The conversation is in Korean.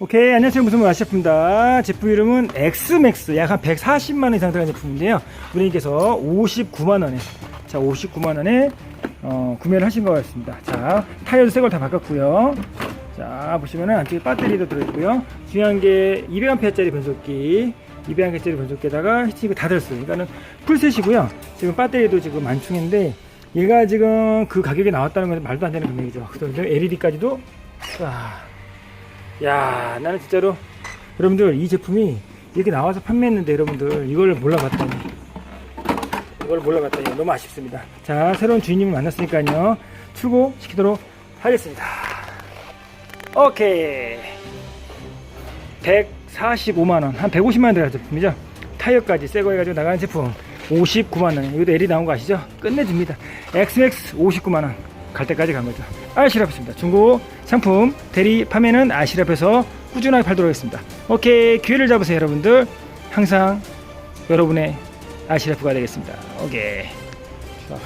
오케이 안녕하세요. 무슨 아시아프입니다. 제품 이름은 엑스맥스 약 한 140만원 이상 들어간 제품인데요. 고객님께서 59만원에 자 59만원에 어, 구매를 하신 것 같습니다. 자 타이어도 새 걸 다 바꿨고요. 자 보시면은 안쪽에 배터리도 들어있고요. 중요한 게 200A짜리 변속기 200A짜리 변속기에다가 히팅이 다 들었어요. 그러니까는 풀셋이고요. 지금 배터리도 지금 만충인데 얘가 지금 그 가격에 나왔다는 건 말도 안 되는 금액이죠. 그다음에 LED까지도 와 야 나는 진짜로 여러분들 이 제품이 이렇게 나와서 판매했는데 여러분들 이걸 몰라봤다니. 이걸 몰라봤다니 너무 아쉽습니다. 자 새로운 주인님을 만났으니까요. 출고시키도록 하겠습니다. 오케이. 145만원. 한 150만원 들어간 제품이죠. 타이어까지 새거 해가지고 나가는 제품. 59만원 이것도 LE 나온 거 아시죠? 끝내줍니다. 엑스맥스 59만원 갈 때까지 간 거죠 아시라프입니다. 중고 상품 대리 판매는 아시라프에서 꾸준하게 팔도록 하겠습니다. 오케이 기회를 잡으세요 여러분들. 항상 여러분의 아시라프가 되겠습니다. 오케이. 좋아.